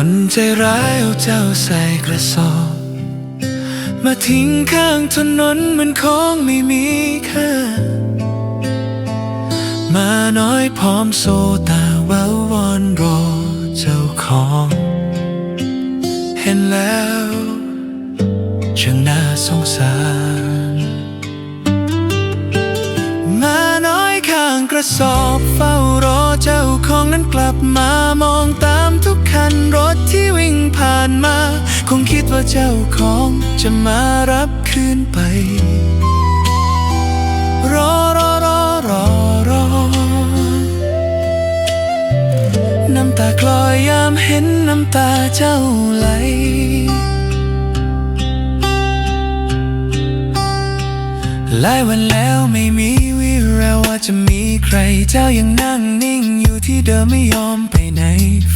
คนใจร้ายเอาเจ้าใส่กระสอบ มาทิ้งข้างถนนเหมันของไม่มีค่า มาน้อยพร้อมโซตาเว้าวอนรอเจ้าของ เห็นแล้วช่างน่าสงสาร มาน้อยข้างกระสอบเฝ้ารอเจ้าของนั้นกลับมามองตามทุกคันร ว่าเจ้าของจะมารับคืนไป รอรอรอรอรอน้ำตาคลอยยามเห็นน้ำตาเจ้าไหล หลายวันแล้วไม่มีวิแววว่าจะมีใคร เจ้ายังนั่งนิ่งอยู่ที่เดิมไม่ยอมไปไหน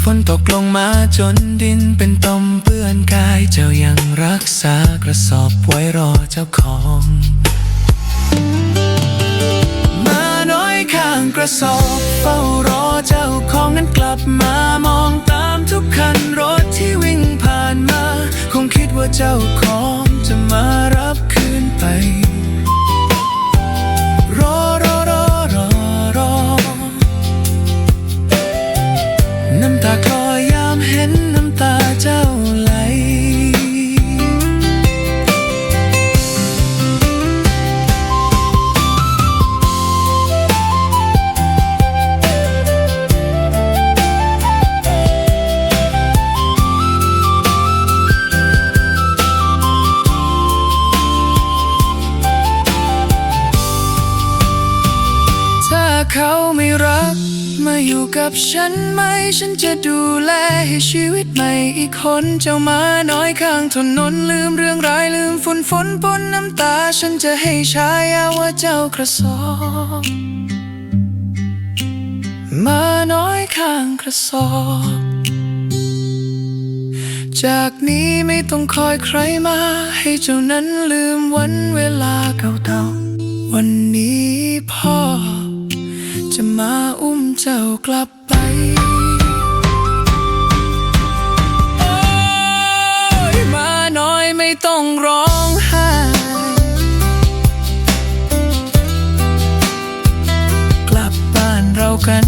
ฝนตกลงมาจนดินเป็นตมเปื้อนกาย เจ้ายังรักษากระสอบไว้รอเจ้าของมาน้อยข้างกระสอบเฝ้ารอเจ้าของนั้นกลับมามองตามทุกคันรถที่วิ่งผ่านมา คงคิดว่าเจ้าของ มาอยู่กับฉันไหม ฉันจะดูแลให้ชีวิตใหม่อีกคนเจ้ามาน้อยข้างถนนลืมเรื่องร้ายลืมฝุ่นฝนปนน้ำตา ฉันจะให้ชายาว่าเจ้ากระสอบมาน้อยข้างกระสอบจากนี้ไม่ต้องคอยใครมา ให้เจ้านั้นลืมวันเวลาเก่าๆวันนี้พ่อจะมาอุ เจ้ากลับไปโอ้ยมาน้อยไม่ต้องร้องไห้ กลับบ้านเรากัน